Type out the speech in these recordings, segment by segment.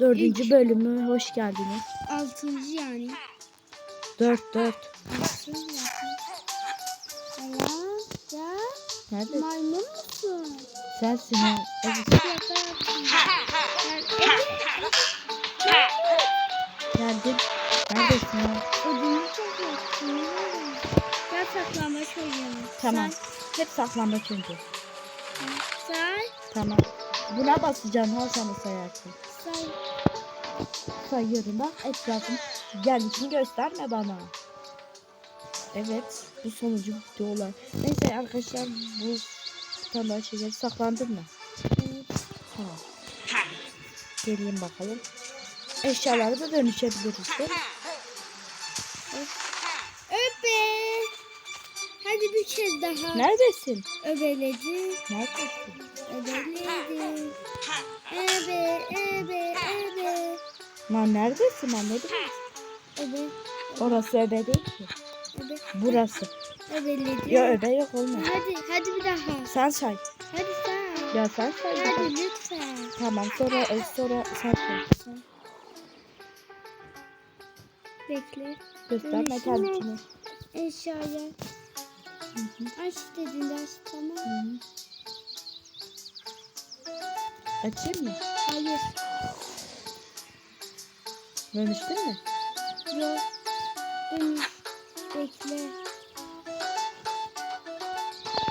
Dördüncü İlk. bölümü hoş geldiniz. Altıncı yani. Dört dört. Aya, ya Nerede? maymun musun? Sensin ha. Evet. Geldin. Neredesin ha? Ödümü yaptım. Gel saklanmaç oynayalım. Tamam. Hep saklambaç. Say. Say. Tamam. Buna basacağım ha sana sayarsın. Say. Bak etrafın gelişini gösterme bana. Evet bu sonucu videolar. Neyse arkadaşlar bu tane şeyler saklandın mı? Tamam. Geleyim bakalım. Eşyaları da dönüşebiliriz mi? Öbe. Hadi bir kez daha. Neredesin? Öbeledim. Neredesin? Öbeledim. Ebe, ebe, ebe. Lan neredesin anladın mı? Ebe, Orası öbe değil ki. ebe. Burası. Öbeledim. Ya öbe yok olmaz. Hadi, hadi bir daha. Sen say. Hadi sen. Ya sen say. bir daha. Hadi lütfen. Tamam sonra e, sonra sen say. Bekle. Gösterme kendini. Eşyaya. Aç dediğinde aç tamam. hı hı. Açayım mı? Hayır. Dönüştün mü? Yok. Dönüş. Bekle.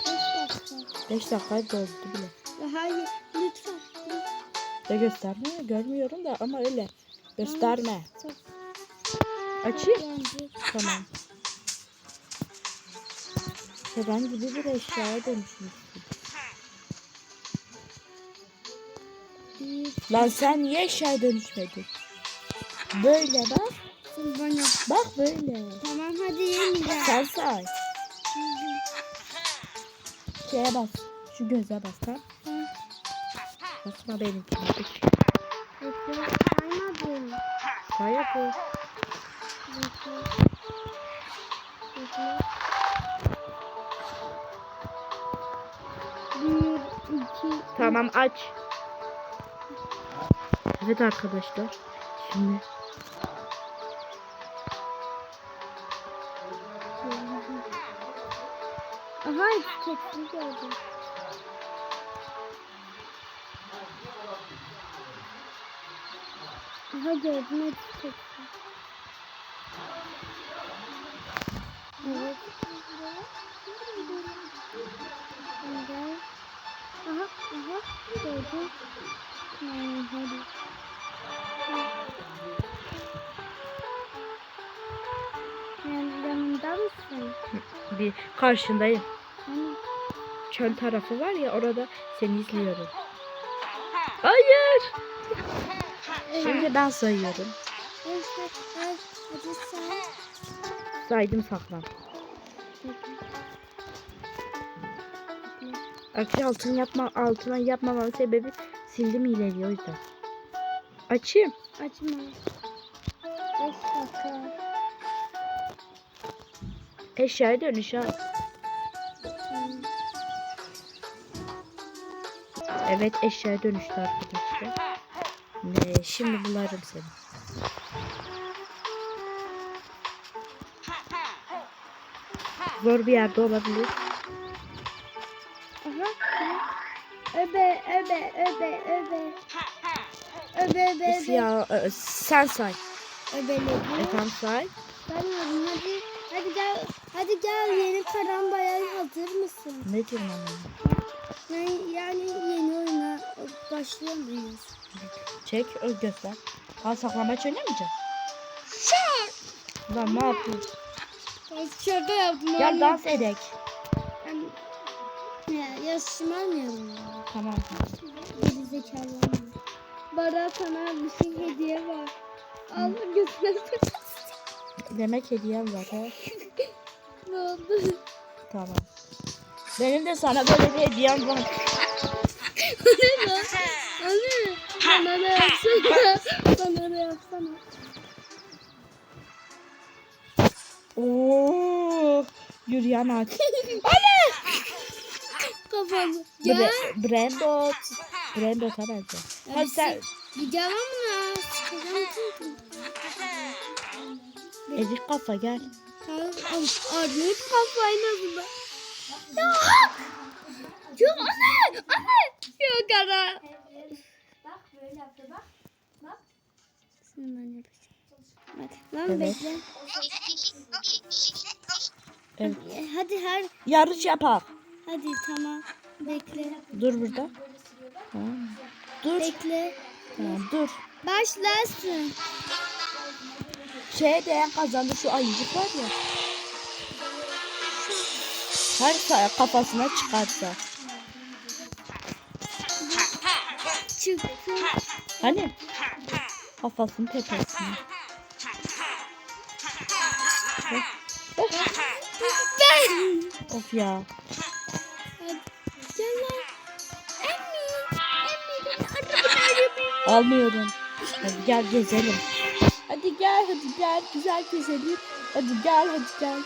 Beş dakika. 5 dakika doldu bile. Hayır. Lütfen. De gösterme görmüyorum da ama öyle. Gösterme. Açayım. Tamam. Herhangi bir eşyaya dönüşmüşsün. Lan sen niye eşyaya dönüşmedin? Böyle bak. Bana. Bak böyle. Tamam hadi yeniden. Sen say. Şeye bas. Şu göze bas tamam. Basma benimkine. Saymadım. Bir, iki, Tamam aç. Evet arkadaşlar. Şimdi Aha etiketini gördüm. Aha gördüm etiketini. Evet. Evet. Aha, aha gördüm. Hmm, hadi. Yani yanımda mısın? bir karşındayım. Çöl tarafı var ya orada seni izliyorum. Hayır. Şimdi ben sayıyorum. Saydım saklan. Akşam altın yapma altına yapmamamın sebebi sildim ileri o yüzden. Açayım. Açma. Beş dakika. Eşyaya dönüş ha. Evet eşyaya dönüştü arkadaşlar. Ne şimdi bularım seni. Zor bir yerde olabilir. Öbe, öbe, öbe, öbe. Öbe, öbe, öbe. E, sen say. Öbeledim. E, tamam say. Saymadım. Hadi, hadi gel. Hadi gel yeni karambaya hazır mısın? Ne diyorsun? Yani, yani yeni başlıyor muyuz? Çek ö göster. Ha saklamaç oynamayacak. Lan ne yapıyorsun? Şaka yaptım. Gel dans edek. Ya, ya şımarmayalım ya. Tamam. Geri zekalı. Bana sana bir şey hediye var. Al götür. Demek hediyem var ha. ne oldu? Tamam. Benim de sana böyle bir hediyem var. Anne. Bana da yapsana. Bana da yapsana. Oo, yürüyen ağaç. Kafamı. Ya. Bre Brandot. Brandot'a benziyor. Hadi sen ama çıkacağım çünkü. Ezik kafa gel. Armut kafayı nasıl da? Ya! Anne! Anne! Yok ana! Bak böyle yaptı bak. Bak. Ben yapacağım. Bak lan Evet. bekle. Evet. E, Hadi her Yarış yapak. hadi tamam. Bekle. Dur burada. Tamam. Dur. Bekle. Tamam dur. Başlasın. Şeye değen kazandı şu ayıcık var ya. Her sa- kafasına çıkarsa. Çıktı. Hani? Kafasının tepesine. Ben. Of ya. Almıyorum. Hadi gel gezelim. Hadi gel hadi gel güzel gezelim. Hadi gel hadi gel.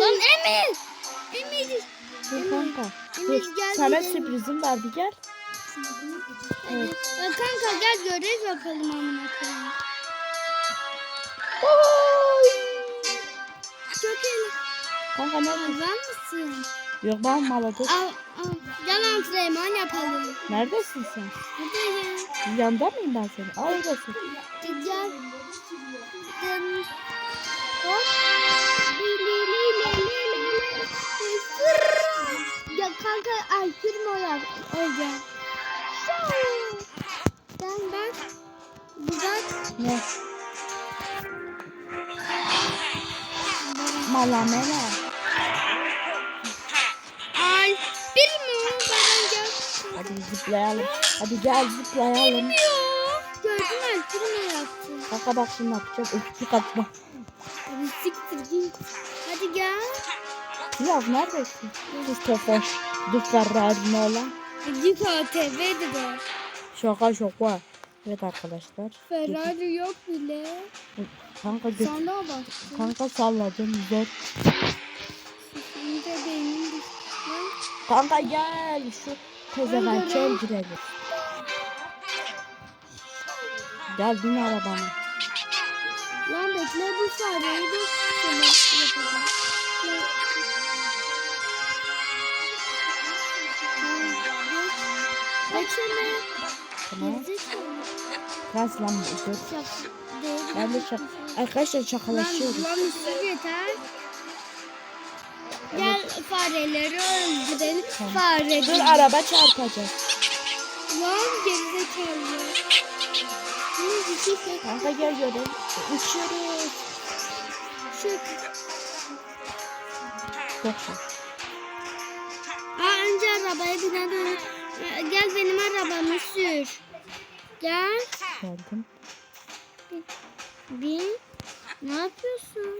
Lan Emir. Emir. Dur kanka. Emir Dur. Sana sürprizim var bir gel. Evet. Ya kanka gel görev yapalım amına koyayım. Oy. Çok iyi. Kanka neredesin? Var mısın? Yok ben maladır. Al, al. Gel antrenman yapalım. Neredesin sen? Hadi Yanında mıyım ben senin? Al oradasın. Gel. Malamela. Ay. Bir mi? Gel. Hadi zıplayalım. Hadi gel zıplayalım. Yok. Gördün mü? Kırma yaptı. Kanka bak şimdi ne yapacağım. Öpücük atma. Hadi siktir git. Hadi gel. Pilav neredesin? Kız tofoş. Dur Ferrari'ne olan. Git ATV'di de. Şaka şaka. Evet arkadaşlar. Ferrari yok bile. Kanka göt. Sana bak. Kanka salladım zor. Şimdi düştü. Kanka gel şu tezevençel girelim. Gel bin arabana. Lan bekle bu fareyi de sana yapacağım. Geçene. Tamam. Gerizekalı. Gaz lan değil. Ben de şak Arkadaşlar şakalaşıyoruz. Lan, üstü yeter. Gel fareleri öldürelim. Fare. Dur araba çarpacak. Lan gerizekalı. Şey. Kanka gel görelim. Uçuyoruz. Çık. Güzel. Aa, önce arabaya binen Gel benim arabamı sür. Gel. Geldim. Bin. Ne yapıyorsun?